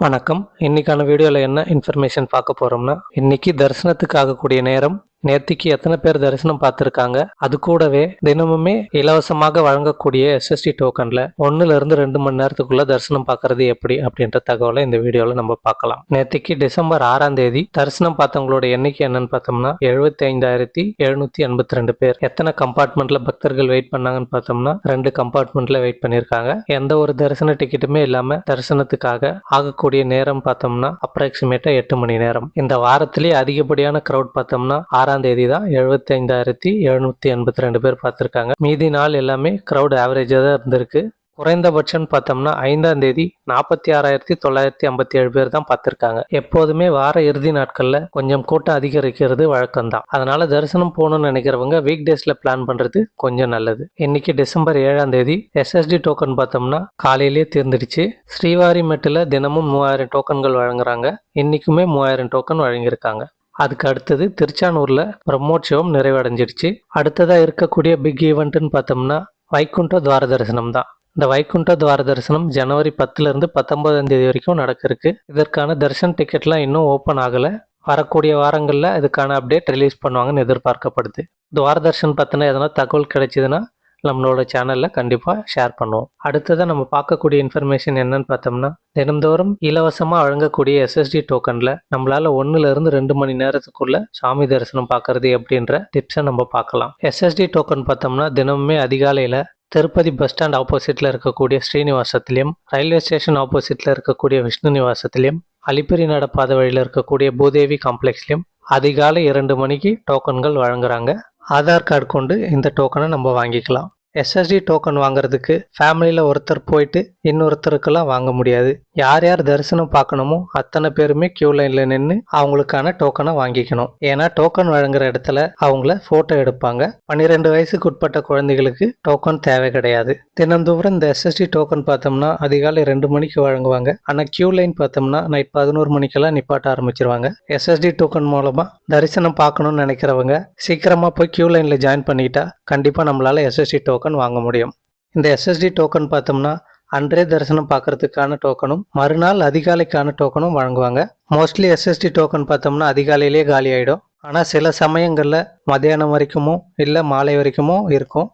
வணக்கம். இன்னைக்கான வீடியோவில் என்ன இன்ஃபர்மேஷன் பார்க்க போகிறோம்னா இன்னைக்கு தரிசனத்துக்கு ஆகக்கூடிய நேரம் நேத்திக்கு எத்தனை பேர் தரிசனம் பார்த்துருக்காங்க? அது கூடவே தினமுமே இலவசமாக வழங்கக்கூடிய எஸ்எஸ்டி டோக்கன்ல ஒன்னுல இருந்து ரெண்டு மணி நேரத்துக்குள்ள தரிசனம் பார்க்கறது எப்படி அப்படின்ற தகவலை இந்த வீடியோவில் நம்ம பார்க்கலாம். நேத்திக்கு டிசம்பர் ஆறாம் தேதி தரிசனம் பார்த்தவங்களோட எண்ணிக்கை என்னன்னு பார்த்தோம்னா எழுபத்தி ஐந்தாயிரத்தி எழுநூத்தி எண்பத்தி ரெண்டு பேர். எத்தனை கம்பார்ட்மெண்ட்ல பக்தர்கள் வெயிட் பண்ணாங்கன்னு பார்த்தோம்னா ரெண்டு கம்பார்ட்மெண்ட்ல வெயிட் பண்ணியிருக்காங்க. எந்த ஒரு தரிசன டிக்கெட்டுமே இல்லாம தரிசனத்துக்காக ஆகக்கூடிய நேரம் பார்த்தோம்னா அப்ராக்சிமேட்டா எட்டு மணி நேரம். இந்த வாரத்திலே அதிகப்படியான கிரௌட் பார்த்தோம்னா ஆறாம் தேதி தான் எழுபத்தி ஐந்தாயிரத்தி எழுநூத்தி எண்பத்தி ரெண்டு பேர் பார்த்துருக்காங்க. மீதி நாள் எல்லாமே க்ரௌட் ஆவரேஜாக தான் இருந்திருக்கு. குறைந்தபட்சம் பார்த்தோம்னா ஐந்தாம் தேதி நாற்பத்தி ஆறாயிரத்தி தொள்ளாயிரத்தி ஐம்பத்தி ஏழு பேர் தான் பார்த்துருக்காங்க. எப்போதுமே வார இறுதி நாட்களில் கொஞ்சம் கூட்டம் அதிகரிக்கிறது வழக்கம்தான். அதனால தரிசனம் போகணும்னு நினைக்கிறவங்க வீக் டேஸ்ல பிளான் பண்றது கொஞ்சம் நல்லது. இன்னைக்கு டிசம்பர் ஏழாம் தேதி எஸ்எஸ்டி டோக்கன் பார்த்தோம்னா காலையிலேயே தீர்ந்துடுச்சு. ஸ்ரீவாரி மெட்டில் தினமும் மூவாயிரம் டோக்கன்கள் வழங்குறாங்க. இன்னைக்குமே மூவாயிரம் டோக்கன் வழங்கியிருக்காங்க. அதுக்கு அடுத்தது திருச்சானூரில் பிரம்மோற்சவம் நிறைவடைஞ்சிடுச்சு அடுத்ததாக இருக்கக்கூடிய பிக் ஈவெண்ட்டுன்னு பார்த்தோம்னா வைகுண்ட துவார தரிசனம் தான். இந்த வைகுண்ட துவார தரிசனம் ஜனவரி பத்துலேருந்து பத்தொன்பதாம் தேதி வரைக்கும் நடக்க இருக்கு இதற்கான தரிசன டிக்கெட்லாம் இன்னும் ஓப்பன் ஆகலை. வரக்கூடிய வாரங்களில் இதுக்கான அப்டேட் ரிலீஸ் பண்ணுவாங்கன்னு எதிர்பார்க்கப்படுது. துவார தர்ஷன் பற்றின எதனா தகவல் கிடைச்சதுன்னா நம்மளோட சேனலில் கண்டிப்பாக ஷேர் பண்ணுவோம். அடுத்ததாக நம்ம பார்க்கக்கூடிய இன்ஃபர்மேஷன் என்னன்னு பார்த்தோம்னா தினந்தோறும் இலவசமாக வழங்கக்கூடிய எஸ்எஸ்டி டோக்கனில் நம்மளால் ஒன்றுலேருந்து ரெண்டு மணி நேரத்துக்குள்ள சாமி தரிசனம் பார்க்கறது எப்படின்ற டிப்ஸை நம்ம பார்க்கலாம். எஸ்எஸ்டி டோக்கன் பார்த்தோம்னா தினமுமே அதிகாலையில் திருப்பதி பஸ் ஸ்டாண்ட் ஆப்போசிட்டில் இருக்கக்கூடிய ஸ்ரீனிவாசத்திலையும் ரயில்வே ஸ்டேஷன் ஆப்போசிட்டில் இருக்கக்கூடிய விஷ்ணு நிவாசத்திலையும் அலிப்பிரி நடப்பாத வழியில் இருக்கக்கூடிய பூதேவி காம்ப்ளெக்ஸ்லையும் அதிகாலை இரண்டு மணிக்கு டோக்கன்கள் வழங்குறாங்க. ஆதார் கார்டு கொண்டு இந்த டோக்கனை நம்ம வாங்கிக்கலாம். எஸ்எஸ்டி டோக்கன் வாங்குறதுக்கு ஃபேமிலியில் ஒருத்தர் போயிட்டு இன்னொருத்தருக்கெல்லாம் வாங்க முடியாது. யார் யார் தரிசனம் பார்க்கணுமோ அத்தனை பேருமே கியூ லைனில் நின்று அவங்களுக்கான டோக்கனை வாங்கிக்கணும். ஏன்னா டோக்கன் வழங்குற இடத்துல அவங்கள ஃபோட்டோ எடுப்பாங்க. பன்னிரெண்டு வயசுக்கு உட்பட்ட குழந்தைகளுக்கு டோக்கன் தேவை கிடையாது. தினந்தோறும் இந்த எஸ்எஸ்டி டோக்கன் பார்த்தோம்னா அதிகாலை ரெண்டு மணிக்கு வழங்குவாங்க. ஆனால் கியூ லைன் பார்த்தோம்னா நைட் பதினோரு மணிக்கெல்லாம் நிப்பாட்ட ஆரம்பிச்சிருவாங்க. எஸ்எஸ்டி டோக்கன் மூலமாக தரிசனம் பார்க்கணும்னு நினைக்கிறவங்க சீக்கிரமாக போய் கியூ லைனில் ஜாயின் பண்ணிட்டா கண்டிப்பாக நம்மளால் எஸ்எஸ்டி டோக்கன் டோக்கன் வாங்க முடியும். இந்த எஸ்எஸ்டி டோக்கன் பார்த்தோம்னா அன்றே தரிசனம் பார்க்கறதுக்கான டோக்கனும் மறுநாள் அதிகாலைக்கான டோக்கனும் வழங்குவாங்க. மோஸ்ட்லி எஸ்எஸ்டி டோக்கன் பார்த்தோம்னா அதிகாலையிலேயே காலி ஆகிடும் ஆனால் சில சமயங்களில் மத்தியானம் வரைக்குமோ இல்லை மாலை வரைக்குமோ இருக்கும்.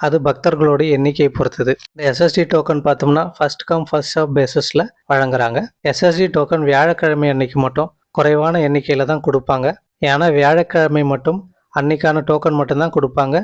அது பக்தர்களோட எண்ணிக்கையை பொறுத்தது. இந்த எஸ்எஸ்டி டோக்கன் பார்த்தோம்னா ஃபர்ஸ்ட் கம் ஃபர்ஸ்ட் சர்வ் பேசிஸில் வழங்குறாங்க. எஸ்எஸ்டி டோக்கன் வியாழக்கிழமை அன்னைக்கு மட்டும் குறைவான எண்ணிக்கையில் தான் கொடுப்பாங்க. ஏன்னா வியாழக்கிழமை மட்டும் அன்னைக்கான டோக்கன் மட்டும்தான் கொடுப்பாங்க.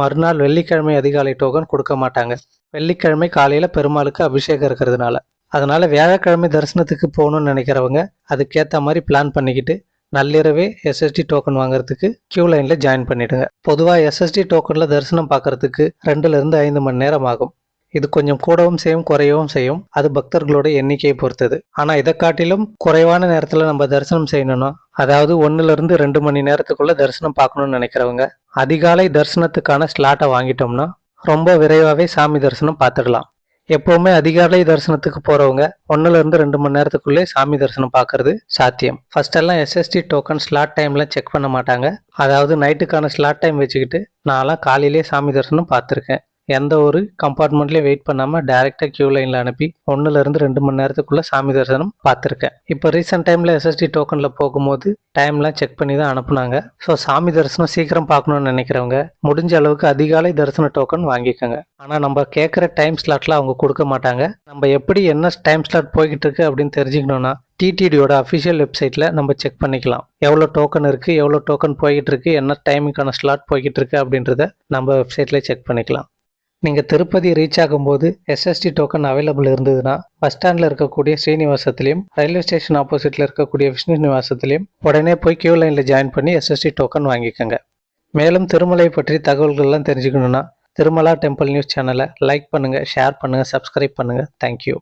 மறுநாள் வெள்ளிக்கிழமை அதிகாலை டோக்கன் கொடுக்க மாட்டாங்க. வெள்ளிக்கிழமை காலையில் பெருமாளுக்கு அபிஷேகம் இருக்கிறதுனால. அதனால வியாழக்கிழமை தரிசனத்துக்கு போகணும்னு நினைக்கிறவங்க அதுக்கேற்ற மாதிரி பிளான் பண்ணிக்கிட்டு நள்ளிரவே எஸ்எஸ்டி டோக்கன் வாங்குறதுக்கு கியூ லைனில் ஜாயின் பண்ணிடுங்க. பொதுவாக எஸ்எஸ்டி டோக்கனில் தரிசனம் பார்க்கறதுக்கு ரெண்டுலேருந்து ஐந்து மணி நேரம் ஆகும். இது கொஞ்சம் கூடவும் செய்யும் குறையவும் செய்யும். அது பக்தர்களோட எண்ணிக்கையை பொறுத்தது. ஆனால் இதை காட்டிலும் குறைவான நேரத்தில் நம்ம தரிசனம் செய்யணும்னா அதாவது ஒன்றுலேருந்து ரெண்டு மணி நேரத்துக்குள்ளே தரிசனம் பார்க்கணும்னு நினைக்கிறவங்க அதிகாலை தரிசனத்துக்கான ஸ்லாட்டை வாங்கிட்டோம்னா ரொம்ப விரைவாகவே சாமி தரிசனம் பார்த்துடலாம். எப்போவுமே அதிகாலை தரிசனத்துக்கு போறவங்க ஒன்றுலேருந்து ரெண்டு மணி நேரத்துக்குள்ளே சாமி தரிசனம் பார்க்கறது சாத்தியம். ஃபர்ஸ்ட் எல்லாம் எஸ்எஸ்டி டோக்கன் ஸ்லாட் டைம்லாம் செக் பண்ண மாட்டாங்க. அதாவது நைட்டுக்கான ஸ்லாட் டைம் வச்சுக்கிட்டு நான்லாம் காலையிலேயே சாமி தரிசனம் பார்த்துருக்கேன். எந்த ஒரு கம்பார்ட்மெண்ட்லேயும் வெயிட் பண்ணாமல் டேரெக்டாக கியூ லைனில் அனுப்பி ஒன்றுலேருந்து ரெண்டு மணி நேரத்துக்குள்ளே சாமி தரிசனம் பார்த்துருக்கேன். இப்போ ரீசெண்ட் டைமில் எஸ்எஸ்டி டோக்கனில் போகும்போது டைம்லாம் செக் பண்ணி தான் அனுப்புனாங்க. ஸோ சாமி தரிசனம் சீக்கிரம் பார்க்கணும்னு நினைக்கிறவங்க முடிஞ்ச அளவுக்கு அதிகாலை தரிசன டோக்கன் வாங்கிக்கோங்க. ஆனால் நம்ம கேட்குற டைம் ஸ்லாட்டில் அவங்க கொடுக்க மாட்டாங்க. நம்ம எப்படி என்ன டைம் ஸ்லாட் போய்கிட்டு இருக்கு அப்படின்னு தெரிஞ்சுக்கணும்னா டிடிடியோட அஃபிஷியல் வெப்சைட்டில் நம்ம செக் பண்ணிக்கலாம். எவ்வளோ டோக்கன் இருக்குது எவ்வளோ டோக்கன் போய்கிட்டு இருக்கு என்ன டைமுக்கான ஸ்லாட் போய்கிட்டு இருக்கு அப்படின்றத நம்ம வெப்சைட்டில் செக் பண்ணிக்கலாம். நீங்கள் திருப்பதி ரீச் ஆகும்போது எஸ்எஸ்டி டோக்கன் அவைலபிள் இருந்ததுன்னா பஸ் ஸ்டாண்டில் இருக்கக்கூடிய ஸ்ரீனிவாசத்துலையும் ரயில்வே ஸ்டேஷன் ஆப்போசிட்டில் இருக்கக்கூடிய விஷ்ணு நிவாசத்துலையும் உடனே போய் கியூ லைனில் ஜாயின் பண்ணி எஸ்எஸ்டி டோக்கன் வாங்கிக்கோங்க. மேலும் திருமலை பற்றி தகவல்கள்லாம் தெரிஞ்சுக்கணுன்னா திருமலா டெம்பிள் நியூஸ் சேனலை லைக் பண்ணுங்கள் ஷேர் பண்ணுங்கள் சப்ஸ்கிரைப் பண்ணுங்கள் தேங்க்யூ